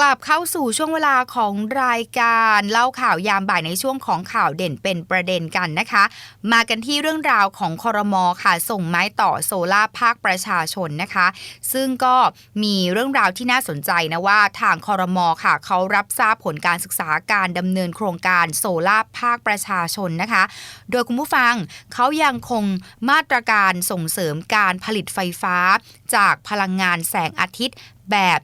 กลับเข้าสู่ช่วงเวลาของรายการเล่าข่าวยามบ่ายในช่วงของข่าวเด่นเป็นประเด็นกันนะคะ มากันที่เรื่องราวของคอรมอค่ะ ส่งไม้ต่อโซล่าภาคประชาชนนะคะ ซึ่งก็มีเรื่องราวที่น่าสนใจนะว่าทางคอรมอค่ะ เขารับทราบผลการศึกษาการดำเนินโครงการโซล่าภาคประชาชนนะคะ โดยคุณผู้ฟังเขายังคงมาตรการส่งเสริมการผลิตไฟฟ้า จากพลังงานแสงอาทิตย์แบบ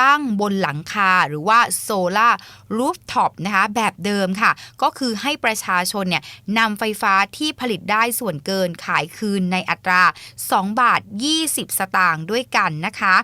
ตั้งบนหลังคาหรือว่าโซลารูฟท็อปนะคะแบบเดิมค่ะ ก็คือให้ประชาชนเนี่ยนำไฟฟ้าที่ผลิตได้ส่วนเกินขายคืนในอัตรา 2 บาท 20 สตางค์ด้วยกันนะคะ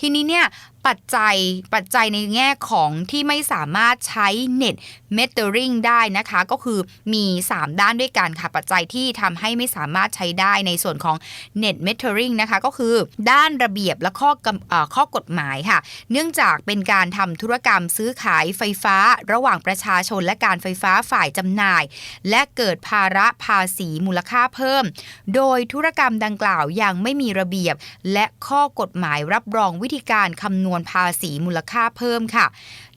ทีนี้เนี่ยปัจจัยปัจจัยในแง่ของที่ไม่สามารถใช้เน็ตเม t e r i n g ได้นะคะ ก็คือมี 3 ด้านด้วยกันค่ะ ปัจจัยที่ทำให้ไม่สามารถใช้ได้ในส่วนของ Net Metering นะคะ ก็คือด้านระเบียบและข้อกำเอ่อข้อกฎหมายค่ะ เนื่องจากเป็นการทำธุรกรรมซื้อขายไฟฟ้าระหว่างประชาชนและการไฟฟ้าฝ่ายจำหน่าย และเกิดภาระภาษีมูลค่าเพิ่ม โดยธุรกรรมดังกล่าวยังไม่มีระเบียบ และข้อกฎหมายรับรองวิธีการคำนวณภาษีมูลค่าเพิ่มค่ะ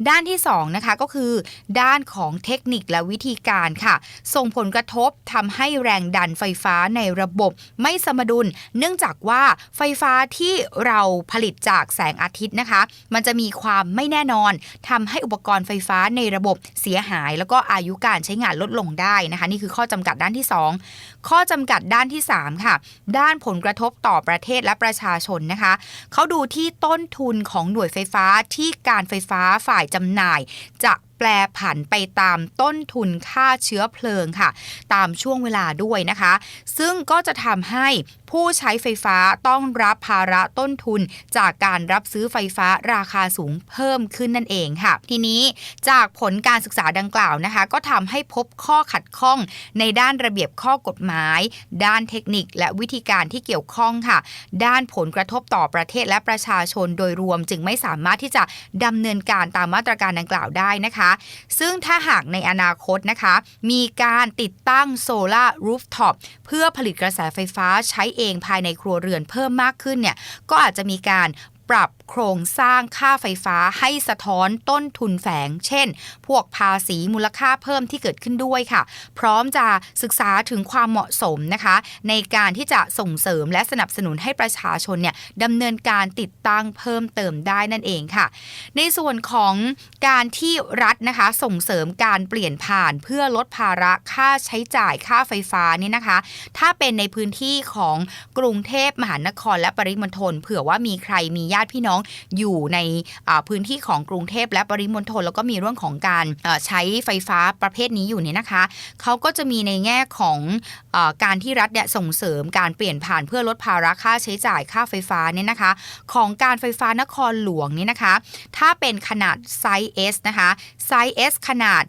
ด้านที่2นะคะก็คือ ด้านของเทคนิคและวิธีการค่ะ ส่งผลกระทบทำให้แรงดันไฟฟ้าในระบบไม่สมดุล เนื่องจากว่าไฟฟ้าที่เราผลิตจากแสงอาทิตย์นะคะ มันจะมีความไม่แน่นอนทำให้อุปกรณ์ไฟฟ้าในระบบเสียหาย แล้วก็อายุการใช้งานลดลงได้นะคะ นี่คือข้อจำกัดด้านที่ 2 ข้อจำกัดด้านที่ 3 ค่ะ ด้านผลกระทบต่อประเทศและประชาชนนะคะเขาดูที่ต้นทุนของของหน่วยไฟฟ้าที่การไฟฟ้าฝ่ายจำหน่าย จะ แปรผันไปตามต้นทุนค่าเชื้อเพลิงค่ะ ตามช่วงเวลาด้วยนะคะ ซึ่งก็จะทำให้ผู้ใช้ไฟฟ้าต้องรับภาระต้นทุนจากการรับซื้อไฟฟ้าราคาสูงเพิ่มขึ้นนั่นเองค่ะ ทีนี้จากผลการศึกษาดังกล่าวนะคะ ก็ทำให้พบข้อขัดข้องในด้านระเบียบข้อกฎหมาย ด้านเทคนิคและวิธีการที่เกี่ยวข้องค่ะ ด้านผลกระทบต่อประเทศและประชาชนโดยรวมจึงไม่สามารถที่จะดำเนินการตามมาตรการดังกล่าวได้นะคะซึ่งถ้าหากในอนาคตนะคะ มีการติดตั้งโซลารูฟท็อปเพื่อผลิตกระแสไฟฟ้าใช้เองภายในครัวเรือนเพิ่มมากขึ้นเนี่ยก็อาจจะมีการปรับ โครงสร้างค่าไฟฟ้าให้สะท้อนต้นทุนแฝง เช่น พวกภาษีมูลค่าเพิ่มที่เกิดขึ้นด้วยค่ะ พร้อมจะศึกษาถึงความเหมาะสมนะคะ ในการที่จะส่งเสริมและสนับสนุนให้ประชาชนเนี่ยดำเนินการติดตั้งเพิ่มเติมได้นั่นเองค่ะ ในส่วนของการที่รัฐนะคะส่งเสริมการเปลี่ยนผ่านเพื่อลดภาระค่าใช้จ่ายค่าไฟฟ้านี่นะคะ ถ้าเป็นในพื้นที่ของกรุงเทพมหานครและปริมณฑลเผื่อว่ามีใครมีญาติพี่น้องอยู่ในพื้นที่ของกรุงเทพและปริมณฑลแล้วก็มีเรื่องของการใช้ไฟฟ้าประเภทนี้อยู่เนี่ยนะคะเขาก็จะมีในแง่ของอการที่รัฐเนี่ยส่งเสริมการเปลี่ยนผ่านเพื่อลดภาระค่าใช้จ่ายค่าไฟฟ้าเนี่ยนะคะ ของการไฟฟ้านครหลวงเนี่ยนะคะ ถ้าเป็นขนาดไซส์ S นะคะไซส์ S ขนาด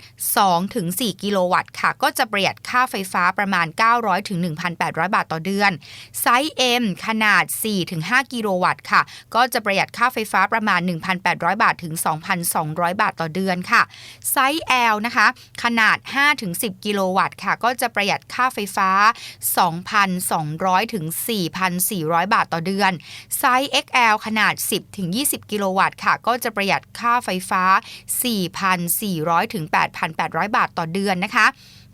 2-4 กิโลวัตต์ค่ะ ก็จะประหยัดค่าไฟฟ้าประมาณ 900ถึง1,800 บาทต่อเดือนไซส์ M ขนาด 4-5 กิโลวัตต์ค่ะ ก็จะประหยัดค่าาไฟฟ้าประมาณ 1,800 บาทถึง 2,200 บาทต่อเดือนค่ะ ไซส์ L นะคะ ขนาด 5-10 กิโลวัตต์ค่ะ ก็จะประหยัดค่าไฟฟ้า 2,200 ถึง 4,400 บาทต่อเดือน ไซส์ XL ขนาด 10-20 กิโลวัตต์ค่ะ ก็จะประหยัดค่าไฟฟ้า 4,400 ถึง 8,800 บาทต่อเดือนนะคะ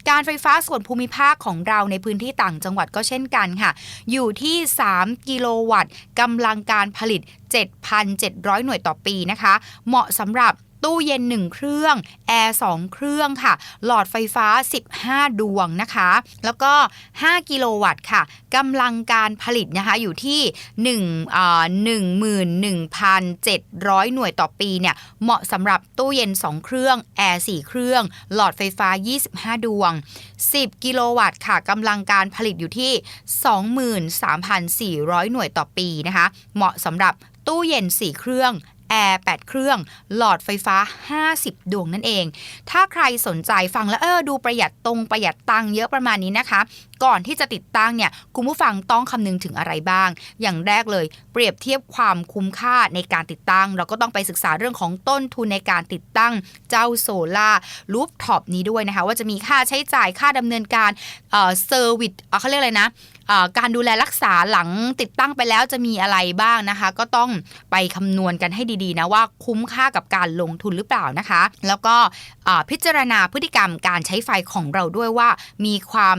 การไฟฟ้าส่วนภูมิภาคของเราในพื้นที่ต่างจังหวัดก็เช่นกันค่ะ อยู่ที่ 3 กิโลวัตต์กำลังการผลิต 7,700 หน่วยต่อปีนะคะ เหมาะสำหรับ ตู้เย็น 1 เครื่อง แอร์ 2 เครื่องค่ะ หลอดไฟฟ้า 15 ดวงนะคะ แล้วก็ 5 กิโลวัตต์ค่ะกำลังการผลิตนะคะอยู่ที่1อ่า11,700 หน่วยต่อปีเนี่ยเหมาะสำหรับตู้เย็น 2 เครื่อง แอร์ 4 เครื่อง หลอดไฟฟ้า 25 ดวง 10 กิโลวัตต์ค่ะกำลังการผลิตอยู่ที่ 23,400 หน่วยต่อปีนะคะ เหมาะสำหรับตู้เย็น 4 เครื่อง แอร์8เครื่อง หลอดไฟฟ้า 50 ดวงนั่นเอง ถ้าใครสนใจฟังแล้วเออดูประหยัดตรงประหยัดตังค์เยอะประมาณนี้นะคะ ก่อนที่จะติดตั้งเนี่ยคุณผู้ฟังต้องคำนึงถึงอะไรบ้าง อย่างแรกเลยเปรียบเทียบความคุ้มค่าในการติดตั้ง เราก็ต้องไปศึกษาเรื่องของต้นทุนในการติดตั้งเจ้าโซล่ารูฟท็อปนี้ด้วยนะคะ ว่าจะมีค่าใช้จ่ายค่าดำเนินการเออเซอร์วิสเขาเรียกอะไรนะ การดูแลรักษาหลังติดตั้งไปแล้วจะมีอะไรบ้างนะคะ ก็ต้องไปคำนวณกันให้ดีๆนะว่าคุ้มค่ากับการลงทุนหรือเปล่านะคะ แล้วก็พิจารณาพฤติกรรมการใช้ไฟของเราด้วยว่า มีความ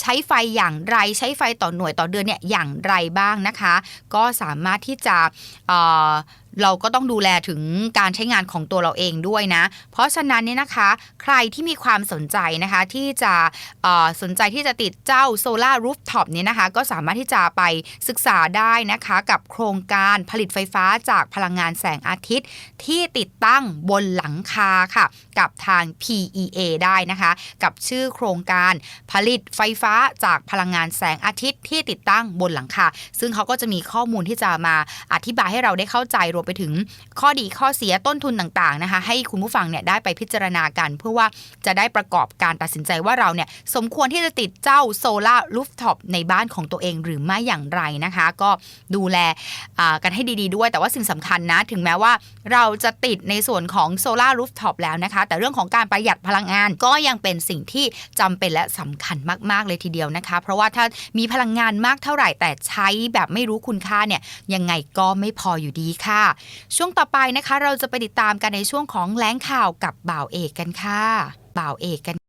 ใช้ไฟอย่างไรใช้ไฟต่อหน่วยต่อเดือนเนี่ยอย่างไรบ้างนะคะ ก็สามารถที่จะ เราก็ต้องดูแลถึงการใช้งานของตัวเราเองด้วยนะ เพราะฉะนั้นเนี่ยนะคะ ใครที่มีความสนใจนะคะที่จะสนใจที่จะติดเจ้าโซลารูฟท็อปเนี่ยนะคะ ก็สามารถที่จะไปศึกษาได้นะคะกับโครงการผลิตไฟฟ้าจากพลังงานแสงอาทิตย์ ที่ติดตั้งบนหลังคาค่ะ กับทาง PEA ได้นะคะ กับชื่อโครงการผลิตไฟฟ้าจากพลังงานแสงอาทิตย์ ที่ติดตั้งบนหลังคาซึ่งเขาก็จะมีข้อมูลที่จะมาอธิบายให้เราได้เข้าใจรวมไปถึงข้อดีข้อเสียต้นทุนต่างๆนะคะ ให้คุณผู้ฟังเนี่ยได้ไปพิจารณากัน เพื่อว่าจะได้ประกอบการตัดสินใจว่าเราเนี่ยสมควรที่จะติดเจ้าโซลาร์รูฟท็อปในบ้านของตัวเองหรือไม่อย่างไรนะคะ ก็ดูแลกันให้ดีๆด้วย แต่ว่าสิ่งสำคัญนะ ถึงแม้ว่าเราจะติดในส่วนของโซลารูฟท็อปแล้วนะคะ แต่เรื่องของการประหยัดพลังงานก็ยังเป็นสิ่งที่จำเป็นและสำคัญมากๆเลยทีเดียวนะคะ เพราะว่าถ้ามีพลังงานมากเท่าไหร่แต่ใช้แบบไม่รู้คุณค่าเนี่ยยังไงก็ไม่พออยู่ดีค่ะช่วงต่อไปนะคะ เราจะไปติดตามกันในช่วงของแหลงข่าวกับบ่าวเอกกันค่ะบ่าวเอกกัน